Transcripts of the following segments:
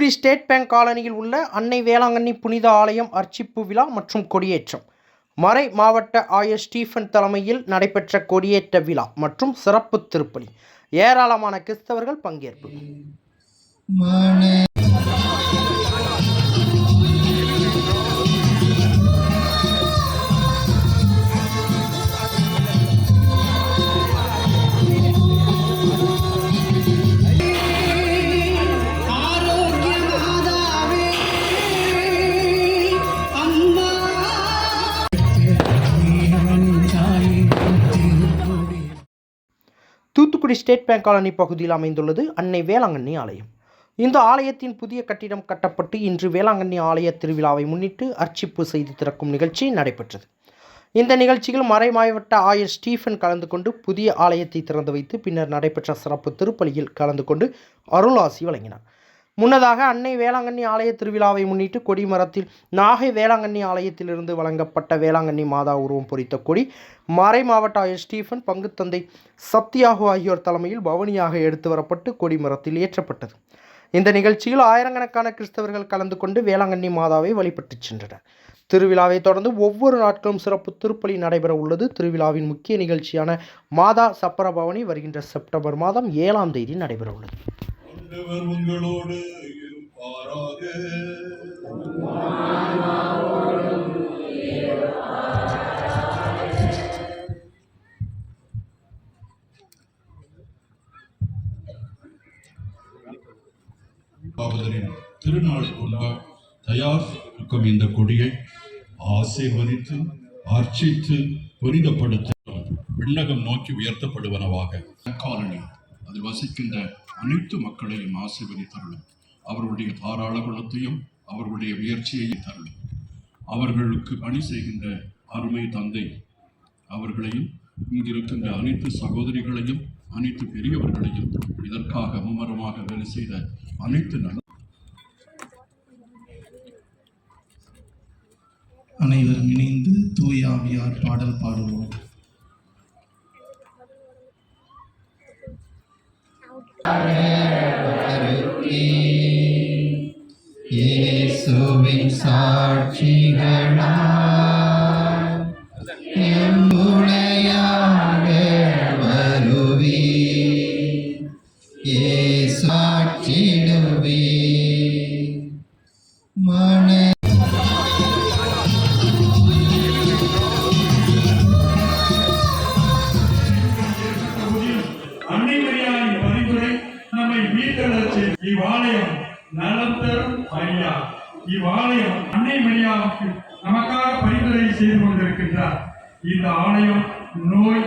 Thoothukudi state bank காலனியில் உள்ள அன்னை வேளாங்கண்ணி புனித ஆலயம் அர்ச்சிப்பு விழா மற்றும் கொடியேற்றம். மறை மாவட்ட ஆயர் ஸ்டீஃபன் தலைமையில் நடைபெற்ற கொடியேற்ற விழா மற்றும் சிறப்பு திருப்பலி. ஏராளமான கிறிஸ்தவர்கள் பங்கேற்பு. தூத்துக்குடி ஸ்டேட் பேங்க் காலனி பகுதியில் அமைந்துள்ளது அன்னை வேளாங்கண்ணி ஆலயம். இந்த ஆலயத்தின் புதிய கட்டிடம் கட்டப்பட்டு இன்று வேளாங்கண்ணி ஆலய திருவிழாவை முன்னிட்டு அர்ச்சிப்பு செய்து திறக்கும் நிகழ்ச்சி நடைபெற்றது. இந்த நிகழ்ச்சியில் மறைமாவட்ட ஆயர் ஸ்டீஃபன் கலந்து கொண்டு புதிய ஆலயத்தை திறந்து வைத்து பின்னர் நடைபெற்ற சிறப்பு திருப்பலியில் கலந்து கொண்டு அருளாசி வழங்கினார். முன்னதாக அன்னை வேளாங்கண்ணி ஆலய திருவிழாவை முன்னிட்டு கொடிமரத்தில் நாகை வேளாங்கண்ணி ஆலயத்திலிருந்து வழங்கப்பட்ட வேளாங்கண்ணி மாதா உருவம் பொறித்த கொடி மறை மாவட்ட ஆயர் ஸ்டீஃபன் பங்குத்தந்தை சத்யாகு ஆகியோர் தலைமையில் பவனியாக எடுத்து வரப்பட்டு கொடிமரத்தில் ஏற்றப்பட்டது. இந்த நிகழ்ச்சியில் ஆயிரக்கணக்கான கிறிஸ்தவர்கள் கலந்து கொண்டு வேளாங்கண்ணி மாதாவை வழிபட்டு சென்றனர். திருவிழாவை தொடர்ந்து ஒவ்வொரு நாட்களும் சிறப்பு திருப்பலி நடைபெற உள்ளது. திருவிழாவின் முக்கிய நிகழ்ச்சியான மாதா சப்பர பவனி வருகின்ற செப்டம்பர் மாதம் ஏழாம் தேதி நடைபெற உள்ளது. ஆண்டவர் உங்களோடு இருப்பாராக. தயார் இருக்கும் இந்த கொடியை ஆசீர்வதித்து அர்ச்சித்து புனிதப்படுத்த விண்ணகம் நோக்கி உயர்த்தப்படுவனவாக. காலனி அதில் வசிக்கின்ற அனைத்து மக்களையும் ஆசீர்வதித்தருளும் அவர்களுடைய தாராள குணத்தையும் அவர்களுடைய முயற்சியையும் தருளும். அவர்களுக்கு பணி செய்கின்ற அருமை தந்தை அவர்களையும் இங்கிருக்கின்ற அனைத்து சகோதரிகளையும் அனைத்து பெரியவர்களையும் இதற்காக மும்மரமாக வேலை செய்த அனைத்து நல்ல அனைவரும் இணைந்து தூயாவியார் பாடல் பாடுவோம். യേശുവിൻ സാക്ഷികൾ நம்மை இவ்வாலயம் நலம் தரும் மரியா இவ்வாலயம் அன்னை மரியாவுக்கு நமக்காக பரிந்துரை செய்து கொண்டிருக்கின்றார். இந்த ஆலயம் நோய்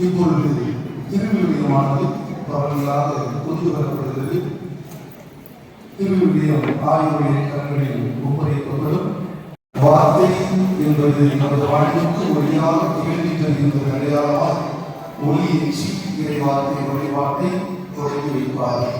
இப்பொழுது திருவிழியமானது பரவலாக கொண்டு வரப்படுகிறது திருவிழியம் ஆய்வுடைய கண்களில் ஒப்படைக்கப்படும் வார்த்தை என்பது நமது வாழ்க்கைக்கு ஒளியாக திகழ்கின்றது என்பது அடையாளமாக ஒளி எச்சி இறைவார்த்தை வழிபாட்டை தொடங்கி வைப்பார்கள்